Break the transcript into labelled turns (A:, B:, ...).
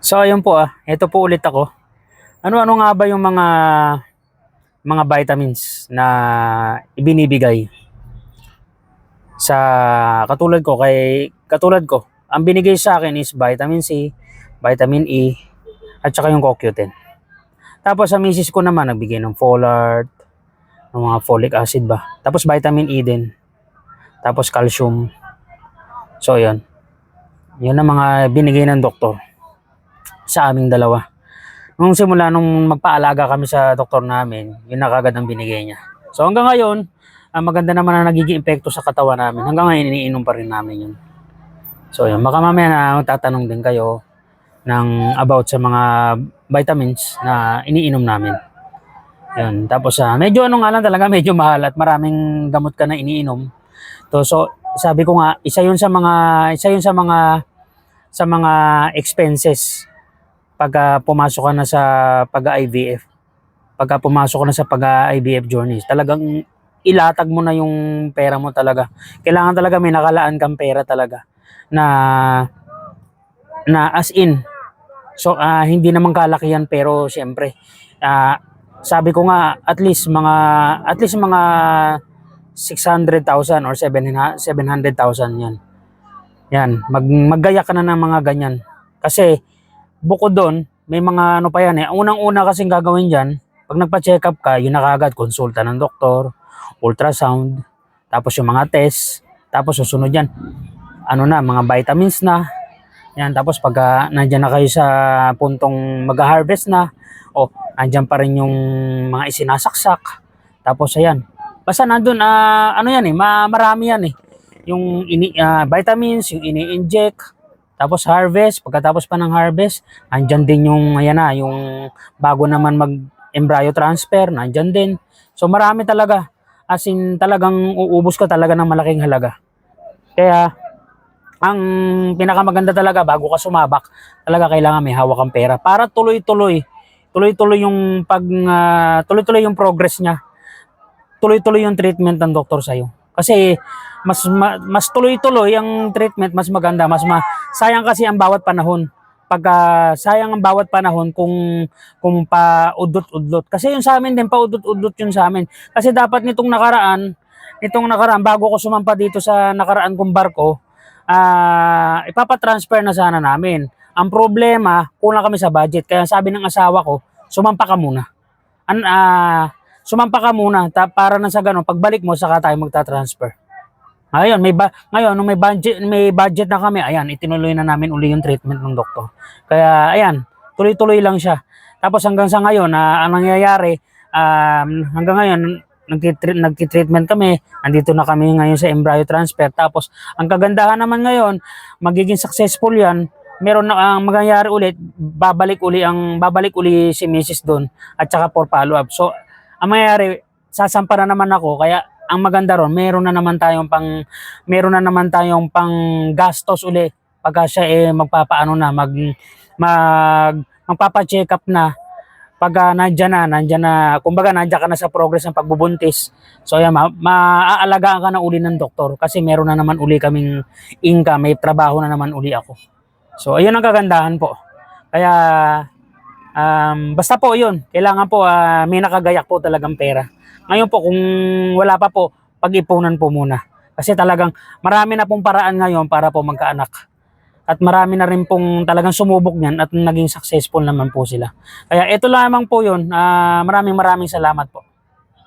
A: So ayun po ah, ito po ulit ako. Ano-ano nga ba yung mga mga vitamins na ibinibigay sa katulad ko kay katulad ko. Ang binigay sa akin is vitamin C, vitamin E, at saka yung CoQ10. Tapos sa misis ko naman nagbigay ng folate, ng mga folic acid ba. Tapos vitamin E din. Tapos calcium. So yun. Yun ang mga binigay ng doktor sa aming dalawa. Nung simula nung magpaalaga kami sa doktor namin, yun na kagad ang binigay niya. So hanggang ngayon, ah, maganda naman ang nagiging epekto sa katawan namin. Hanggang ngayon, iniinom pa rin namin yun. So yun, baka mamaya na tatanong din kayo ng about sa mga vitamins na iniinom namin. Yun. Tapos ah, medyo ano nga lang talaga, medyo mahal at maraming gamot ka na iniinom. To, so sabi ko nga, isa yun sa mga isa yun sa mga sa mga expenses pagka pumasok ka na sa pag-IVF. Pagka pumasok ka na sa pag-IVF journey, talagang ilatag mo na yung pera mo talaga. Kailangan talaga may nakalaan kang pera talaga na na as in. So ah, hindi naman kalakihan pero siyempre ah, sabi ko nga at least mga at least mga 600,000 or 700 700,000 yan. Yan, mag maggaya ka na ng mga ganyan. Kasi bukod doon, may mga ano pa yan eh. Unang-una kasing gagawin diyan, pag nagpa-check up ka, yun na kagad konsulta ng doktor, ultrasound, tapos yung mga test, tapos susunod yan. Ano na, mga vitamins na. Yan, tapos pag ah, nandyan na kayo sa puntong mag-harvest na, o nandyan pa rin yung mga isinasaksak. Tapos ayan, basta nandun, ah, ano yan eh, ma marami yan eh. Yung ini, ah, vitamins, yung ini-inject, tapos harvest, pagkatapos pa ng harvest, andyan din yung, ayan na, yung bago naman mag embryo transfer, nandyan din. So marami talaga. As in, talagang uubos ka talaga ng malaking halaga. Kaya, ang pinakamaganda talaga bago ka sumabak, talaga kailangan may hawak kang pera para tuloy-tuloy. Tuloy-tuloy yung pag ah, tuloy-tuloy yung progress niya. Tuloy-tuloy yung treatment ng doktor sa Kasi mas ma- mas tuloy-tuloy ang treatment, mas maganda, mas ma sayang kasi ang bawat panahon. Pagka sayang ang bawat panahon kung kung pa udot-udlot. Kasi yung sa amin din pa udot-udlot yun sa amin. Kasi dapat nitong nakaraan, nitong nakaraan bago ko sumampa dito sa nakaraan kong barko, ah ipapatransfer na sana namin. Ang problema, kulang kami sa budget. Kaya sabi ng asawa ko, sumampa ka muna. An, ah, sumampa ka muna ta, para na sa ganun, pagbalik mo, saka tayo magta-transfer. Ayun, may ba, ngayon, nung may budget, may budget na kami, ayan, itinuloy na namin uli yung treatment ng doktor. Kaya, ayan, tuloy-tuloy lang siya. Tapos hanggang sa ngayon, na ang nangyayari, um, hanggang ngayon, nagtitreat, nagtitreatment kami, andito na kami ngayon sa embryo transfer. Tapos, ang kagandahan naman ngayon, magiging successful yan, meron na ang mangyayari ulit, babalik uli ang babalik uli si Mrs. doon at saka for follow up. So, ang mangyayari, sasampa na naman ako kaya ang maganda ron, meron na naman tayong pang meron na naman tayong pang gastos uli pagka siya eh magpapaano na mag mag magpapa-check up na pag nandiyan na, nandiyan na, kumbaga nandiyan ka na sa progress ng pagbubuntis. So ayan, ma- maaalagaan ka na uli ng doktor kasi meron na naman uli kaming income, may trabaho na naman uli ako. So ayun ang kagandahan po. Kaya um, basta po yun, kailangan po ah, may nakagayak po talagang pera. Ngayon po kung wala pa po, pag-ipunan po muna. Kasi talagang marami na pong paraan ngayon para po magkaanak. At marami na rin pong talagang sumubok niyan at naging successful naman po sila. Kaya ito lamang po yun. Ah, maraming maraming salamat po.